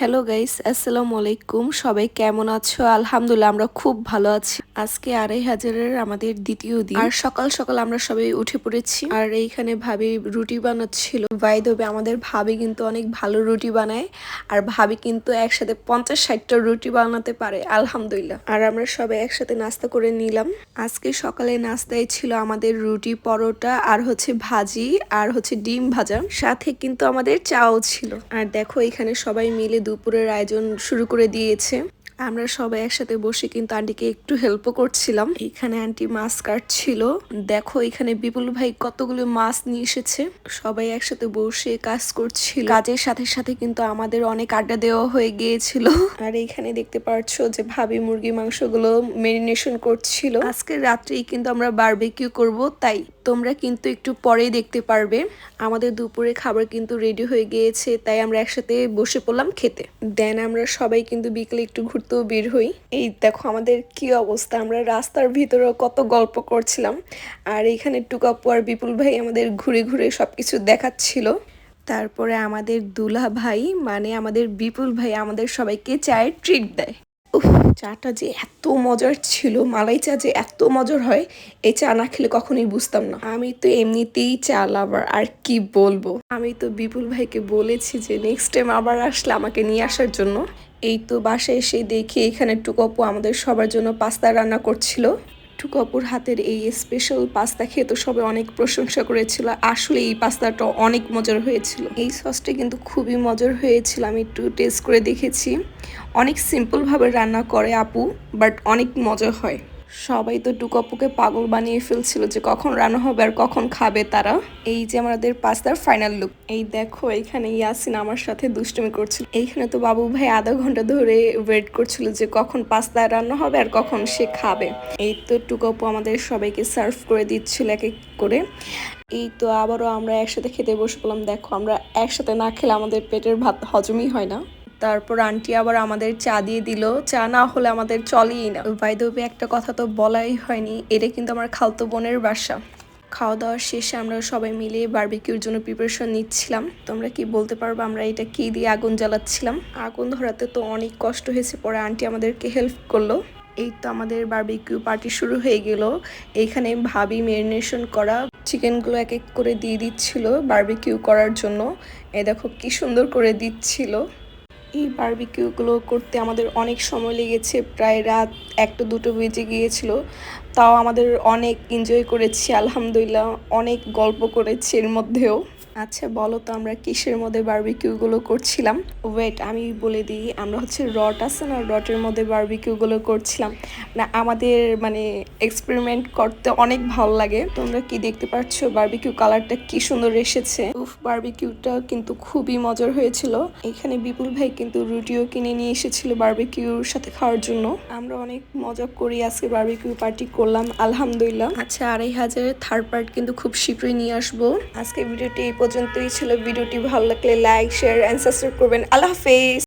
Hello guys আসসালামু আলাইকুম সবাই কেমন আছো? আলহামদুলিল্লাহ, আমরা খুব ভালো আছি। আজকে আড়াই হাজারের আমাদের দ্বিতীয় দিন। আর সকাল সকাল আমরা সবাই উঠে পড়েছি। আর এইখানে ভাবি রুটি বানাচ্ছিল। বাইদবে আমাদের ভাবি কিন্তু অনেক ভালো রুটি বানায়। আর ভাবি কিন্তু একসাথে পঞ্চাশ ষাটটা রুটি বানাতে পারে। আলহামদুলিল্লাহ। আর আমরা সবাই একসাথে নাস্তা করে নিলাম। আজকে সকালে নাস্তায় ছিল আমাদের রুটি পরোটা আর হচ্ছে ভাজি আর হচ্ছে ডিম ভাজা। সাথে কিন্তু আমাদের চাও ছিল। আর দেখো, এখানে সবাই মিলে দুপুরের আয়োজন শুরু করে দিয়েছে। আমরা সবাই একসাথে বসে কিন্তু আন্টিকে একটু হেল্পও করছিলাম। এখানে আন্টি মাছ কাটছিল। দেখো এখানে বিপুল ভাই কতগুলো মাছ নিয়ে এসেছে। সবাই একসাথে বসে কাজ করছিল। কাজের সাথে সাথে কিন্তু আমাদের অনেক আড্ডা দেওয়া হয়ে গিয়েছিল। আর এখানে দেখতে পাচ্ছো যে ভাবি মুরগি মাংসগুলো মেরিনেশন করছিল। আজকে রাত্রেই কিন্তু আমরা বারবিকিউ করব, তাই তোমরা কিন্তু একটু পরেই দেখতে পারবে। আমাদের দুপুরে খাবার কিন্তু রেডি হয়ে গিয়েছে, তাই আমরা একসাথে বসে পড়লাম খেতে। দেন আমরা সবাই কিন্তু বিকেলে একটু ঘুরতেও বের হই। এই দেখো আমাদের কি অবস্থা, আমরা রাস্তার ভিতরে কত গল্প করছিলাম। আর এখানে টুকাপু আর বিপুল ভাই আমাদের ঘুরে ঘুরে সব কিছু দেখাচ্ছিল। তারপরে আমাদের দুলা ভাই মানে আমাদের বিপুল ভাই আমাদের সবাইকে চায়ের ট্রিট দেয়। উফ, চাটা যে এত মজার ছিল, মালাই চা যে এত মজার হয়, এই চা না খেলে কখনোই বুঝতাম না। আমি তো এমনিতেই চা লাভার, আর কি বলব? আমি তো বিপুল ভাইকে বলেছি যে নেক্সট টাইম আবার আসলে আমাকে নিয়ে আসার জন্য। এই তো বাসায় এসে দেখি এখানে টুকপু আমাদের সবার জন্য পাস্তা রান্না করছিল। টুকপুর হাতের এই স্পেশাল পাস্তা খেয়ে তো সবাই অনেক প্রশংসা করেছিল। আসলে এই পাস্তাটা অনেক মজার হয়েছিল। এই সসটা কিন্তু খুবই মজার হয়েছিল, আমি একটু টেস্ট করে দেখেছি। অনেক সিম্পলভাবে রান্না করে আপু বাট অনেক মজা হয়। সবাই তো টুকপুকে পাগল বানিয়ে ফেলছিল যে কখন রান্না হবে আর কখন খাবে তারা। এই যে আমাদের পাস্তার ফাইনাল লুক এই দেখো, এখানে ইয়াসিন আমার সাথে দুষ্টুমি করছিল। এইখানে তো বাবু ভাই আধা ঘণ্টা ধরে ওয়েট করছিল যে কখন পাস্তা রান্না হবে আর কখন সে খাবে। এই তো টুকাপু আমাদের সবাইকে সার্ভ করে দিচ্ছিল এক এক করে। এই তো আবারও আমরা একসাথে খেতে বসে পড়লাম। দেখো, আমরা একসাথে না খেলে আমাদের পেটের ভাত হজমই হয় না। তারপর আন্টি আবার আমাদের চা দিয়ে দিল। চা না হলে আমাদের চলেই না। বাইদবে একটা কথা তো বলাই হয়নি, এটা কিন্তু আমার খালতো বোনের বাসা। খাওয়া দাওয়ার শেষে আমরা সবাই মিলে বার্বিকিউর জন্য প্রিপারেশন নিচ্ছিলাম। তোমরা কি বলতে পারব আমরা এটা কি দিয়ে আগুন জ্বালাচ্ছিলাম? আগুন ধরাতে তো অনেক কষ্ট হয়েছে, পরে আন্টি আমাদেরকে হেল্প করল। এই তো আমাদের বারবিকিউ পার্টি শুরু হয়ে গেল। এইখানে ভাবি মেরিনেশন করা চিকেনগুলো এক এক করে দিয়ে দিচ্ছিল বার্বিকিউ করার জন্য। এ দেখো কি সুন্দর করে দিচ্ছিল। এই বার্বিকিউগুলো করতে আমাদের অনেক সময় লেগেছে। প্রায় রাত একটা দুটো বেজে গিয়েছিল। তাও আমাদের অনেক এনজয় করেছি, আলহামদুলিল্লাহ। অনেক গল্প করেছি এর মধ্যেও। আচ্ছা বলো তো আমরা কিসের মধ্যে বার্বিকিউগুলো করছিলাম? ওয়েট আমি বলে দিই আমরা হচ্ছে রট আছে না রটের মধ্যে বারবিকিউগুলো করছিলাম। না আমাদের মানে এক্সপেরিমেন্ট করতে অনেক ভালো লাগে। তোমরা কি দেখতে পাচ্ছ বার্বিকিউ কালারটা কি সুন্দর এসেছে? উফ বার্বিকিউটা কিন্তু খুবই মজার হয়েছিল। এখানে বিপুল ভাই কিন্তু রুটিও কিনে নিয়ে এসেছিল বারবিকিউর সাথে খাওয়ার জন্য। আমরা অনেক মজা করি আজকে বার্বিকিউ পার্টি করলাম আলহামদুলিল্লাহ। আচ্ছা আড়াই হাজারের থার্ড পার্ট কিন্তু খুব শীঘ্রই নিয়ে আসব। আজকে ভিডিওটি পর্যন্তই ছিল ভিডিওটি। ভালো লাগলে লাইক শেয়ার অ্যান্ড সাবস্ক্রাইব করবেন। আল্লাহ হাফেজ।